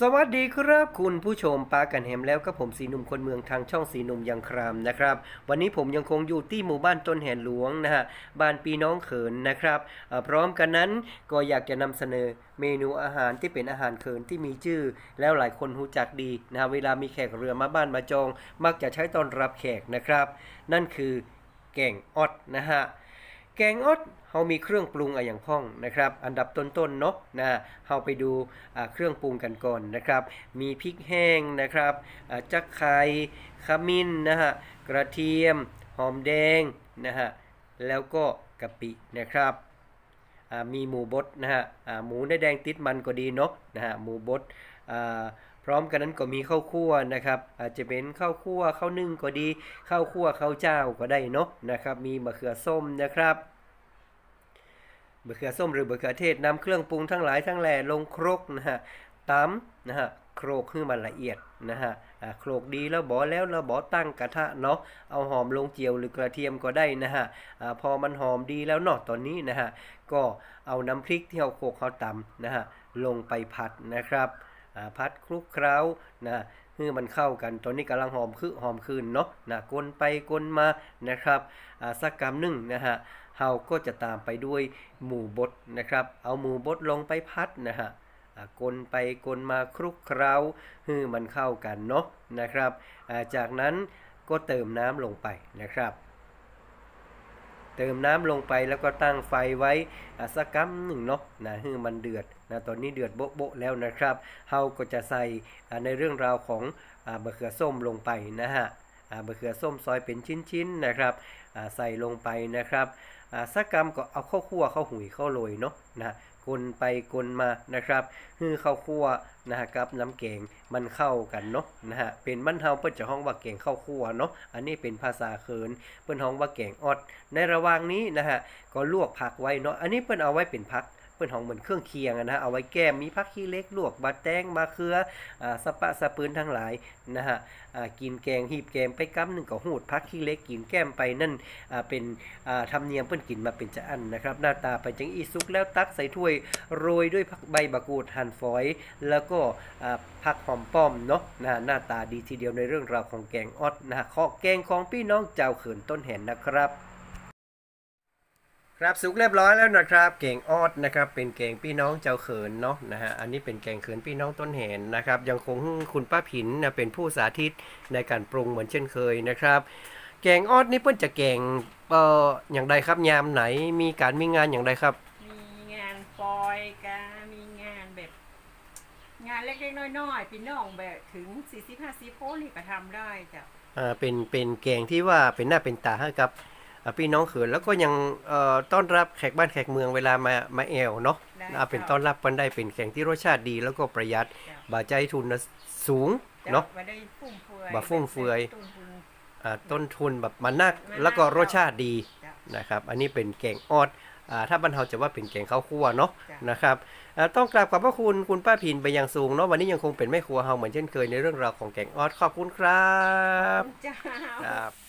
สวัสดีครับคุณผู้ชมปากันแฮมแล้วก็ผมสีหนุ่มคนเมืองทางช่องสีหนุ่มยังครามนะครับ วันนี้ผมยังคงอยู่ที่หมู่บ้านต้นแหนหลวงนะฮะบ้านปีน้องเขินนะครับพร้อมกันนั้นก็อยากจะนำเสนอเมนูอาหารที่เป็นอาหารเขินที่มีชื่อ แล้วหลายคนรู้จักดีนะฮะเวลามีแขกเรือมาบ้านมาจอง มักจะใช้ต้อนรับแขกนะครับ นั่นคือแกงออดนะฮะแกงออด เรามีเครื่องปรุงอะอย่างพ่องนะครับ อันดับต้นๆเนาะนะเราไปดูเครื่องปรุงกันก่อนนะครับ มีพริกแห้งนะครับจักไข่ขมิ้นนะฮะกระเทียม หอมแดงนะฮะแล้วก็กะปินะครับมีหมูบดนะฮะหมูเนื้อแดงติดมันก็ดีเนาะนะฮะหมูบดพร้อมกันนั้นก็มีข้าวคั่วนะครับ อาจจะเป็นข้าวคั่วข้าวนึ่งก็ดีข้าวคั่วข้าวเจ้าก็ได้เนาะนะครับ มีมะเขือส้มนะครับ มะเขือส้มหรือมะเขือเทศนำเครื่องปรุงทั้งหลายทั้งแหล่ลงครกนะฮะตำนะฮะโครกให้มันละเอียดนะฮะโครกดีแล้วบ่แล้วเราบ่ตั้งกระทะเนาะเอาหอมลงเจียวหรือกระเทียมก็ได้นะฮะอ่าพอมันหอมดีแล้วเนาะตอนนี้นะฮะก็เอาน้ำพริกที่เราโขลกเขาตำนะฮะลงไปผัดนะครับอ่าพัดคลุกเคล้านะ ให้มันเข้ากัน ตอนนี้กำลังหอมคือหอมคืนเนาะนะกลนไปกลนมานะครับอ่าสักกำหนึ่งนะฮะเฮาก็จะตามไปด้วยหมูบดนะครับ เอาหมูบดลงไปพัดนะฮะอ่ากลไปกลมาคลุกเคล้าให้มันเข้ากันเนาะนะครับอ่าจากนั้นก็เติมน้ำลงไปนะครับ เติมน้ำลงไปแล้วก็ตั้งไฟไว้อสักกัมหนึ่งเนาะนะให้มันเดือดนะตอนนี้เดือดโบ๊ะๆแล้วนะครับเฮาก็จะใส่ในเรื่องราวของอ่ามะเขือส้มลงไปนะฮะ มะเขือส้มซอยเป็นชิ้นๆนะครับใส่ลงไปนะครับอ่าสักกรรมก็เอาข้าวคั่วข้าวหุยข้าวโรยเนาะนะกลไปกลมานะครับคือข้าวคั่วนะฮะกับน้ำแกงมันเข้ากันเนาะนะฮะเป็นบ้านเฮาเปิ้นจะห้องว่าแกงข้าวคั่วเนาะอันนี้เป็นภาษาเขินเปิ้นห้องว่าแกงออดในระหว่างนี้นะฮะก็ลวกผักไว้เนาะอันนี้เปิ้นเอาไว้เป็นผัก เปิ้นหองเหมือนเครื่องเคียงนะฮะเอาไว้แก้มมีผักขี้เล็กลวกบะแตงมะเขืออ่าสปะสะปืนทั้งหลายนะฮะอ่ากินแกงหีบแกงไปกำหนึ่งก็หูดผักขี้เล็กกินแก้มไปนั่นอ่าเป็นอ่าธรรมเนียมเพิ่นกินมาเป็นจะอันนะครับ หน้าตาเป็นจังอีซุกแล้วตักใส่ถ้วยโรยด้วยผักใบบะกูดหั่นฝอย แล้วก็อ่าผักหอมป้อมเนาะนะหน้าตาดีทีเดียวในเรื่องราวของแกงออดนะฮะข้อแกงของพี่น้องเจ้าเขินต้นแหนนะครับ ครับสุกเรียบร้อยแล้วนะครับแกงออดนะครับ เป็นแกงพี่น้องเจ้าเขินเนาะนะฮะอันนี้เป็นแกงเขินพี่น้องต้นแหนนะครับ ยังคงคุณป้าผินนะเป็นผู้สาธิตในการปรุงเหมือนเช่นเคยนะครับแกงออดนี่เพิ่นจะแกงเอ่ออย่างใดครับยามไหนมีการมีงานอย่างใดครับ มีงานปอยกามีงานแบบ งานเล็กๆน้อยๆพี่น้องแบบถึงสี่สิบห้าสิบคนนี่ก็ทำได้จ้ะอ่าเป็นเป็นแกงที่ว่าเป็นหน้าเป็นตาให้กับอ่า พี่น้องเขินแล้วก็ยังเอ่อต้อนรับแขกบ้านแขกเมืองเวลามามาแอวเนาะได้อ่าเป็นต้อนรับกันได้เป็นแกงที่รสชาติดี แล้วก็ประหยัดจ้ะบาใจทุนนะสูงจ้เนาะไม่ได้ฟุ่มเฟือยบ่ฟุ่มเฟือยต้นทุนอ่าต้นทุนแบบมันนักมันนักแล้วก็รสชาติดีจ้ะนะครับ อันนี้เป็นแกงออดอ่าถ้าบ้านเราจะว่าเป็นแกงข้าวคั่วเนาะจ้ะนะครับอ่าต้องกราบขอบพระคุณคุณป้าพินไปยังสูงเนาะวันนี้ยังคงเป็นแม่ครัวเฮาเหมือนเช่นเคยในเรื่องราวของแกงออดขอบคุณครับจ้าครับ